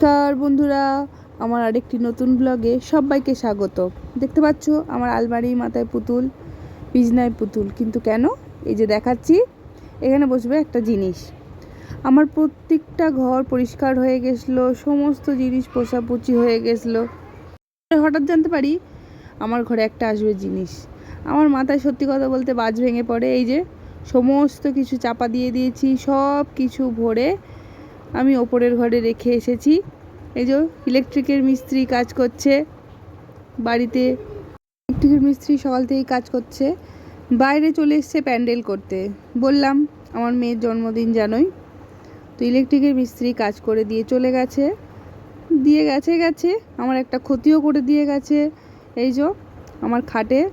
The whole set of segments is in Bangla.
নমস্কার বন্ধুরা, আমার আরেকটি নতুন ব্লগে সবাইকে স্বাগত। দেখতে পাচ্ছ আমার আলমারি মাথায় পুতুল বিজনায় পুতুল। কিন্তু কেন? এই যে দেখাচ্ছি, এখানে বসবে একটা জিনিস। আমার প্রত্যেকটা ঘর পরিষ্কার হয়ে গেছিল সমস্ত জিনিস পোষাপুচি হয়ে গেছিল হঠাৎ জানতে পারি, আমার ঘরে একটা আসবে জিনিস। আমার মাথায় সত্যি কথা বলতে বাজ ভেঙে পড়ে। এই যে সমস্ত কিছু চাপা দিয়ে দিয়েছি সব কিছু ভরে আমি ওপরের ঘরে রেখে এসেছি। এই যে ইলেকট্রিকের মিস্ত্রি কাজ করছে। বাড়িতে ইলেকট্রিকের মিস্ত্রি সকাল থেকেই কাজ করছে। বাইরে চলে এসছে প্যান্ডেল করতে। বললাম, আমার মেয়ের জন্মদিন জানোই। তো ইলেকট্রিকের মিস্ত্রি কাজ করে দিয়ে চলে গেছে। দিয়ে গেছে গেছে। আমার একটা ক্ষতিও করে দিয়ে গেছে। এই যে আমার খাটে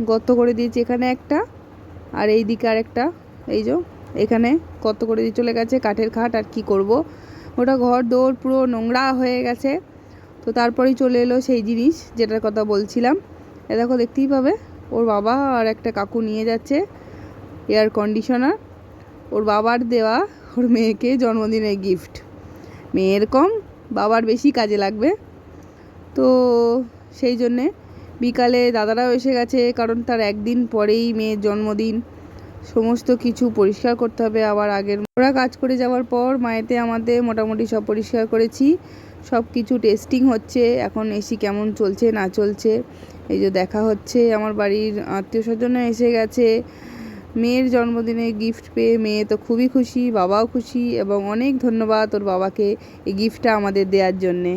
গর্ত করে দিয়েছে এখানে একটা, আর এই দিকে আর একটা এই যে এখানে কত করে দিয়ে চলে গেছে, কাঠের খাট আর কি করব। ওটা ঘর দৌড় পুরো নোংরা হয়ে গেছে। তো তারপরেই চলে এলো সেই জিনিস যেটার কথা বলছিলাম। এ দেখো, দেখতেই পাবে, ওর বাবা আর একটা কাকু নিয়ে যাচ্ছে এয়ার কন্ডিশনার ওর বাবার দেওয়া ওর মেয়েকে জন্মদিনের গিফট মেয়ের কম, বাবার বেশি কাজে লাগবে। তো সেই জন্যে বিকালে দাদারাও এসে গেছে, কারণ তার একদিন পরেই মেয়ের জন্মদিন। সমস্ত কিছু পরিষ্কার করতে হবে আবার আগের ওরা কাজ করে যাওয়ার পর মায়েতে আমাদের মোটামুটি সব পরিষ্কার করেছি। সব কিছু টেস্টিং হচ্ছে, এখন এসি কেমন চলছে, না চলছে। এই যে দেখা হচ্ছে, আমার বাড়ির আত্মীয় স্বজনও এসে গেছে। মেয়ের জন্মদিনে গিফট পেয়ে মেয়ে তো খুবই খুশি, বাবাও খুশি এবং অনেক ধন্যবাদ ওর বাবাকে এই গিফটটা আমাদের দেওয়ার জন্যে।